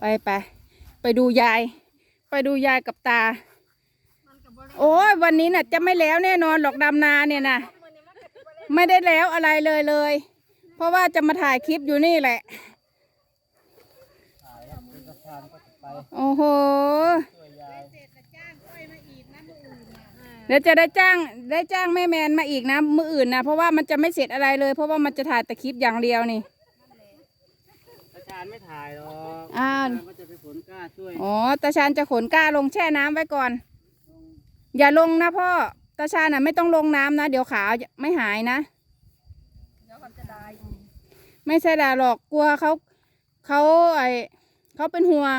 ไปไปไปดูยาย ไปดูยายกับตา โอ้ยวันนี้น่ะ จะไม่แล้วแน่นอนหรอกดำนาเนี่ยนะไม่ได้แล้วอะไรเลยเลย เพราะว่าจะมาถ่ายคลิปอยู่นี่แหละถ่ายครับเป็นประธานก็จะไปโอ้โหช่วยยายเดี๋ยวจะได้จ้างได้จ้างแม่แมนมาอีกนะมืออื่นนะเพราะว่ามันจะไม่เสร็จอะไรเลย เพราะว่ามันจะถ่ายแต่คลิปอย่างเดียวนี่อาจารย์ไม่ถ่ายหรอกอ้าวอาจารย์ก็จะไปขนกล้าช่วยอ๋อตาชานจะขนกล้าลงแช่น้ำไว้ก่อน อย่าลงนะพ่อตาชานน่ะไม่ต้องลงน้ำนะ เดี๋ยวขาไม่หายนะไม่ใช่ด่าหรอกกลัวเขาเขาไอเขาเป็นห่วง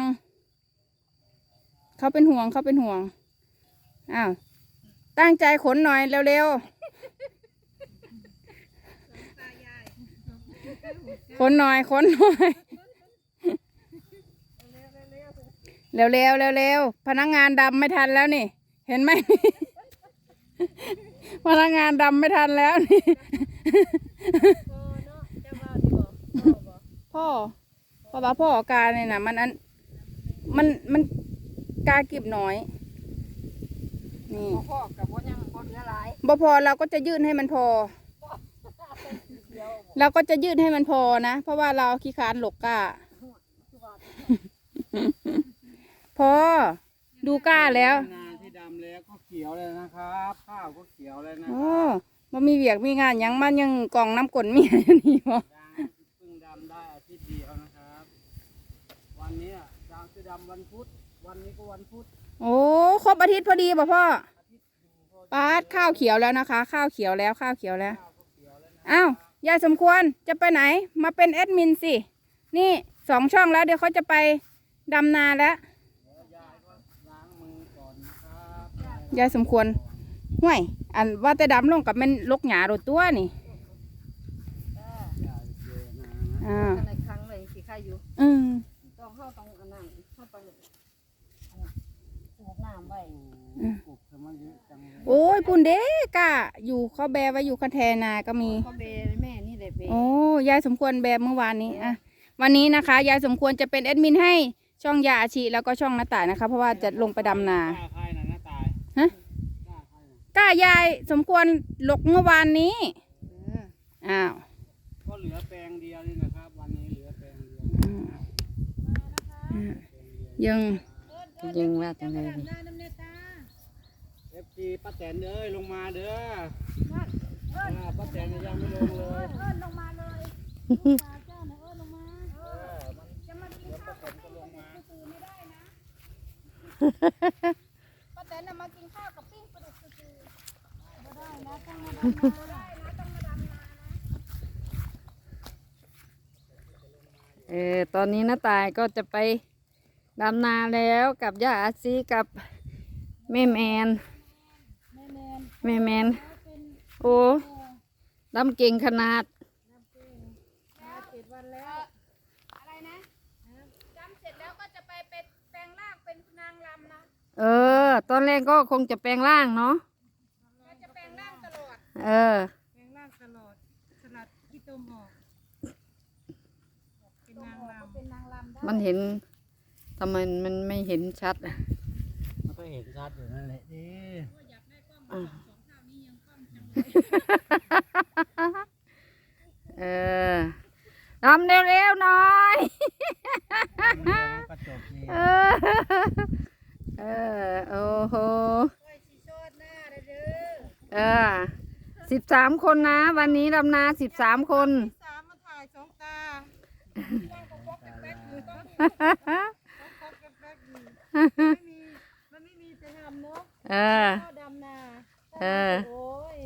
เขาเป็นห่วงเขาเป็นห่วงอ้าวตั้งใจขนหน่อยเร็วๆขนหน่อยขนหน่อย เร็วๆเร็วๆพนักงานดำไม่ทันแล้วนี่ เห็นไหม พนักงานดำไม่ทันแล้วนี่ พ่อพ่อว่าพ่อกาเนี่ยนะมันอันมันมันกาเก็บน้อย นี่พ่อกับพ่อยังพ่อเหลือหลายบ่พอเราก็จะยื่นให้มันพอ เราก็จะยื่นให้มันพอนะ เพราะว่าเราขี้ค้านหลกกล้า พ อ ดูกล้าแล้วงานที่ดำแล้วก็เขียวเลยนะครับข้าวก็เขียวเลยนะคโอ้รับมามีเวียกมีงานหยังมันยังกล่องน้ำกลนเมียอยู่นี่บ่ยางเพิ่งดำได้อาทิตย์เดียวนะครับ วันนี้อะยางจะดำวันพุธวันนี้ก็วันพุธโอ้ครบอาทิตย์พอดีป่ะพ่อปาดข้าวเขียวแล้วนะคะ ข้าวเขียวแล้วข้าวเขียวแล้วข้าวก็เขียวแล้วนะอ้าวยายสมควรจะไปไหน มาเป็นแอดมินสิ นี่สองช่องแล้วเดี๋ยวเขาจะไปดำนาแล้ว เดี๋ยวยายก็ล้างมือก่อนนะครับ ยายสมควรห่วย อันว่าแต่ดำลงกับมันลกหยาโดดตัวนี่ยายเจอนะอ่ากันในครั้งเลยสิใครอยู่อืมต้องเข้าต้องอันนั้นเข้าต้องปลูกน้ำไว้ปลูกทำไมเยอะจังเลยโอ้ยปุ่นเด้กะ อยู่เขาแบไว้อยู่คันแทนาก็มี พ่อเบแม่นี่แหละเบโอ้ยายสมควรแบบเมื่อวานนี้อะวันนี้นะคะยายสมควรจะเป็นแอดมินให้ช่องยาอาชีแล้วก็ช่องน้าต่ายนะคะ เพราะว่าจะลงไปดำนาก ฮะกล้าใครนะก้ายายสมควรหลกเมื่อวานนี้อ้าวก็เหลือแปลงเดียวนี่นะครับ วันนี้เหลือแปลงเดียวอืมอืมยังยังว่าจังเลยเอฟซีป้าแตนเอ้ยลงมาเด้ออ่าป้าแตนยังไม่ลงเลยเอิ้นลงมาเลยเจ้าน่ะเอิ้นลงมาเออมันจะมากินข้าวกับปิ้งปลาดุกซื่อๆไม่ได้นะป้าแต นน่ะมากินข้าวกับปิ้งปลาดุกซื่อๆไม่ได้นะต้องมาดำนาไม่ได้นะต้องมาดำนานะเออตอนนี้น้าตายก็จะไปดำนาแล้วกับย่าอาซีกับแม่แมนแม่แมนแม่แมน เป็นโอ้ดำเก่งขนาด มาเจ็ดวันแล้ว อะไรนะจำเสร็จแล้วก็จะไปเป็นแปลงร่างเป็นนางรำนะ เออ ตอนแรกก็คงจะแปลงร่างเนาะก็จะแปลงร่างตลอด เออ แปลงร่างตลอดสลัดที่ต้มออกเป็นนางรำเป็นนางรำได้มันเห็นทำไมมันไม่เห็นชัดอะมันก็เห็นชัดอยู่นั่นแหละดิเออทำเร็วๆหน่อย มันเดียวมันก็จบนี่ เออเออ โอ้โห เออ สิบสามคนนะ วันนี้ดำนาสิบสามคน สามมาถ่ายสองตาไม่มีมันไม่มีจะทำเนาะเออ ข้าวดำนาเออ โอ้ย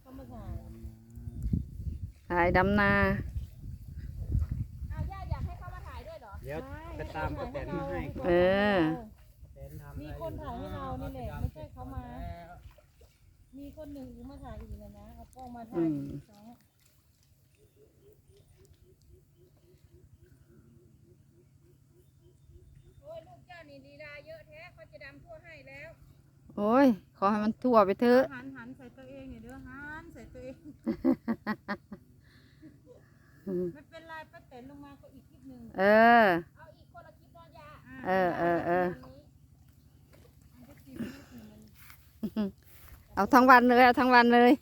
เขามาถ่ายถ่ายดำนา เอาย่าอยากให้เขามาถ่ายด้วยเหรอเดี๋ยวไปตามป้าแตนมาให้ก่อนเออ ป้าแตนทำมีคนถ่ายให้เรานี่แหละไม่ใช่เขามา มีคนหนึ่งมาถ่ายอีกเลยนะเอากล้องมาถ่ายอืมสองโอ้ยลูกเจ้านี่ดีลาเยอะแท้เขาจะดำทั่วให้แล้วโอ้ย ขอให้มันทั่วไปเถอะ หันหันใส่ตัวเองอย่าเด้อหันใส่ตัวเองไม่เป็นไรป้าเต็นลงมาก็อีกคลิปหนึ่งเออ เอาเออเออเออ เอาทั้งวันเลยเอาทั้งวันเลย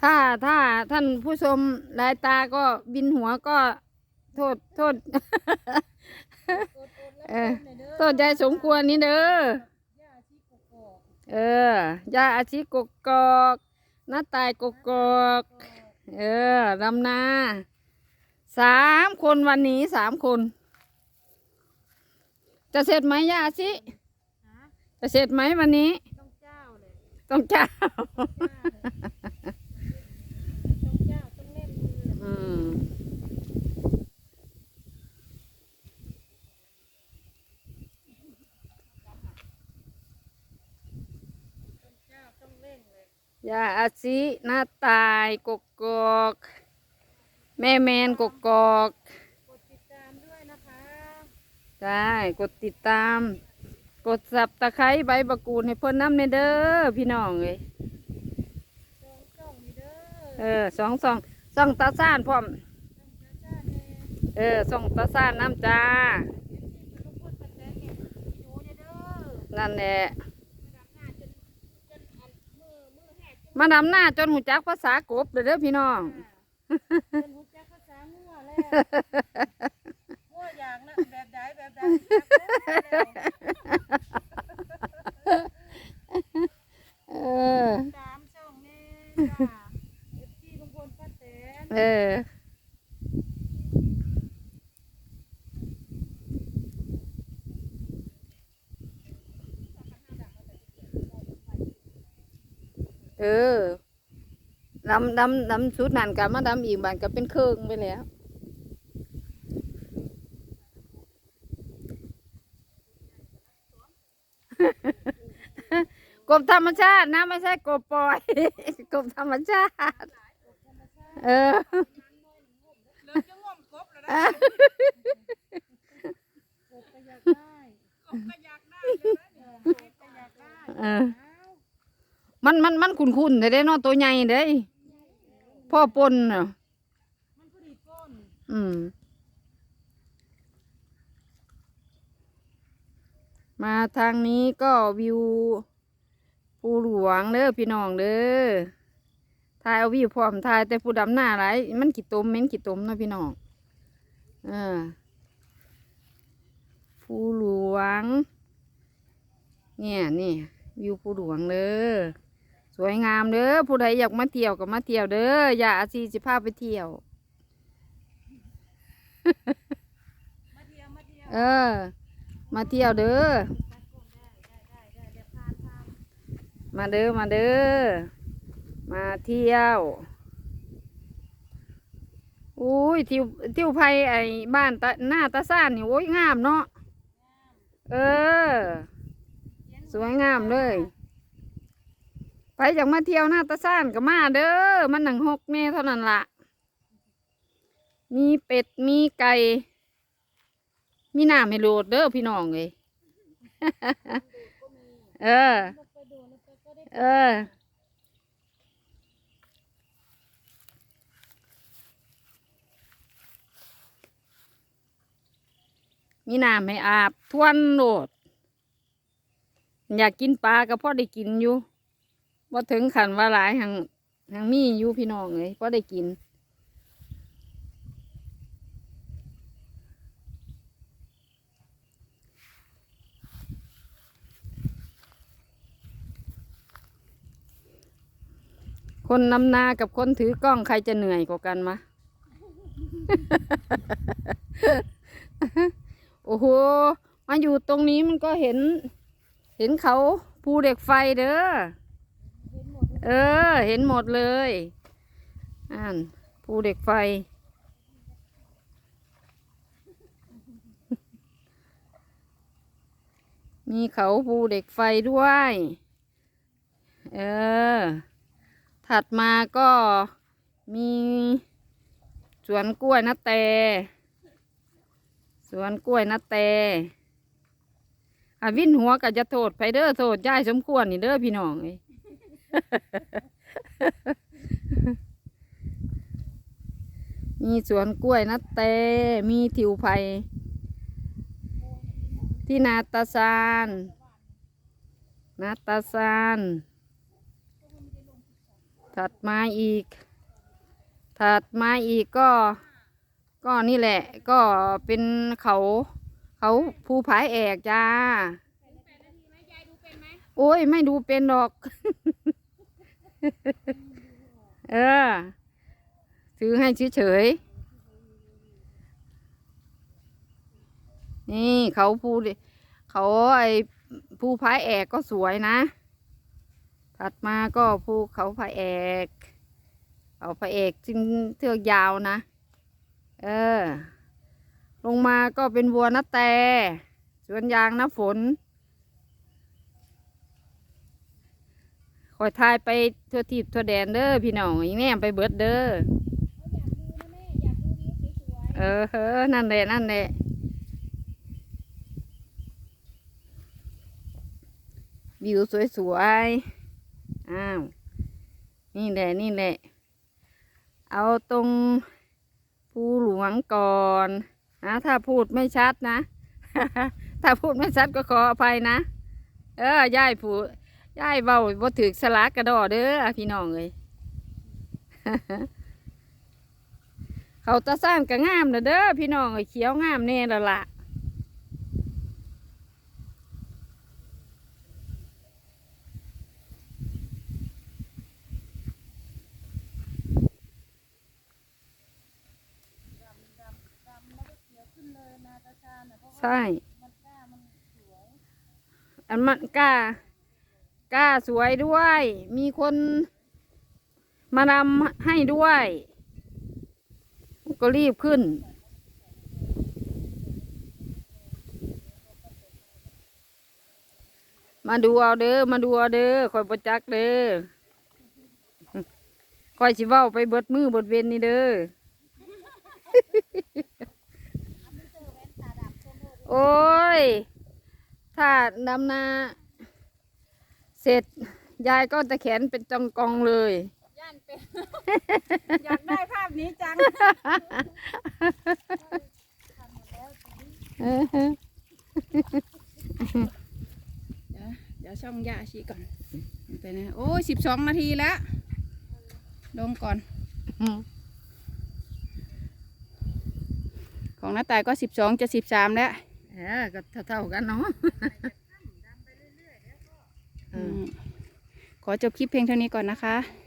ถ้าถ้าท่านผู้ชมลายตาก็บินหัวก็โทษโทษ เออโทษใจสมควรนี่เด้อ เออยาอาชีกกกอกน้าตายกกอกเออลำนาสามคนวันนี้สามคน จะเสร็จไหมยาอาชิ จะเสร็จไหมวันนี้ ต้องเจ้าเลยต้องจ้า ต้องเจ้าต้องเล่นมืออืมเจ้าต้องเล่นเลยย่าอาชิหน้าตายกกกอกแม่แมนกกกอกกดติดตามด้วยนะคะ ได้กดติดตาม กดสับตะไคร้ใบมะกรูดให้เพิ่นน้ำในเด้อพี่น้องเลยจองจ้องนี่เด้อเออสองสองสองตาซ่านพร้อมจ้าจ้าเน่เออสองตาซ่านน้ำจ้าเอฟซีเป็นลูกพูดปัจจัยเนี่ยดูเนี่ยเด้อนั่นแหละมาดำหน้าจนจนอันมือมือแหกจนมาดำหน้าจนหูจักภาษากบเลยเด้อพี่น้องเป็นหุบจักภาษางัวแล้วงัวอย่างนะแบบใดแบบใดจักแล้ว เออ ตามช่องแน่จ้าเอฟซีลุงพลป้าแตน เออ เออดำดำดำชุดนั่นกันมาดำอีกบานก็เป็นเครื่องไปแล้วกบธรรมชาตินะไม่ใช่กบปล่อยกบธรรมชาติ เออ เลิกจะง่วมกบแล้วนะกบก็อยากได้กบก็อยากได้เลยนะเนี่ยกบก็อยากได้ เออ มันมันมันขุนขุนๆเด้เนาะตัวใหญ่เด้พ่อปนเนาะมันก็ดีก้นอืม มาทางนี้ก็วิวภูหลวงเด้อพี่น้องเด้อถ่ายเอาวิวพร้อมถ่ายแต่ผู้ดำหน้าไรมันกี่ตมเม็นกี่ตมเนาะพี่น้องเออภูหลวง เนี่ยนี่วิวภูหลวงเด้อ สวยงามเด้อผู้ใดอยากมาเที่ยวก็มาเที่ยวเด้ออย่าอาซีสิพาไปเที่ยว เออ มาเที่ยวเด้อมาเด้อมาเด้อมาเที่ยวอุ้ยทิวทิวไพไอ้บ้านตาหน้าตาซ่านนี่โอ้ยงามเนาะเออ สวยงามเลย ไปอยากมาเที่ยวหน้าตาซ่านก็มาเด้อ มันหนังหกแม่เท่านั้นละมีเป็ด มีไก่ มีน้ำให้โหลดเด้อพี่น้องเลย เออไปดูแล้วก็ก็ได้เออ มีน้ำให้อาบทวนโหลด อยากกินปลาก็พอได้กินอยู่ ว่าถึงขันว่าหลายหังหังมีอยู่พี่น้องเลยพอได้กิน คนนำนากับคนถือกล้องใครจะเหนื่อยกว่ากันมะ โอ้โห มาอยู่ตรงนี้มันก็เห็น เห็นเขาภูเหล็กไฟเด้อ เออ เห็นหมดเลยอ่านภูเหล็กไฟ มีเขาภูเหล็กไฟด้วย เออ ถัดมาก็มีสวนกล้วยนาแต สวนกล้วยนาแตอะวินหัวก็จะโทษไปเด้อโทษยายสมควรนี่เด้อพี่น้องเอ้ มีสวนกล้วยนัดเต มีทิวไผ่ที่นาตาซานนาตาซานถัดมาอีก ถัดมาอีกก็ ก็นี่แหละ ก็เป็นเขา เขาภูผาแอกจ้า โอ้ย ไม่ดูเป็นหรอก เออถือให้เฉยๆนี่เขาภูดิเขาไอ้ภูผายแอกก็สวยนะ ถัดมาก็ภูเขาผายแอกเขาผายแอกจึงเทือกยาวนะ เออ ลงมาก็เป็นวัวนาแต่สวนยางน้ำฝน อยทายไปทั่วทิพย์ทั่วแดนเด้อพี่น้องอย่างแน่ไปเบิดเด้อเออเออนั่นแหละนั่นแหละวิวสวยๆ อ้าว นี่แหละ นี่แหละ เอาตรงภูหลวงก่อนนะถ้าพูดไม่ชัดนะ ถ้าพูดไม่ชัดก็ขออภัยนะ เออย่ายผู้ ยายเบาบ่ถือสลากกระดอเด้อพี่น้องเลยเขาตาซ่านก็งามนะเด้อพี่น้องเอ้ยเขียวงามแน่และละใช่อันมันกล้า ก้าสวยด้วย มีคนมานำให้ด้วย ก็รีบขึ้น มาดูเอาเด้อ มาดูเอาเด้อคอยประจักเด้อคอยสิเว้าไปเบิดมือเบิดเวนนี่เด้อ โอ้ย ถ้าดำนา เสร็จยายก็จะแขนเป็นจองกองเลย ย่านเป็น อยากได้ภาพนี้จังเออฮะเดี๋ยวเดี๋ยวช่องย่าชีก่อนไปนะโอ้ยสิบสองนาทีแล้วลงก่อน อืมของน้าตายก็สิบสองจะสิบสามแล้ว เออก็เท่าๆกันเนาะ อืมขอ จบคลิปเพลงเท่านี้ก่อนนะคะ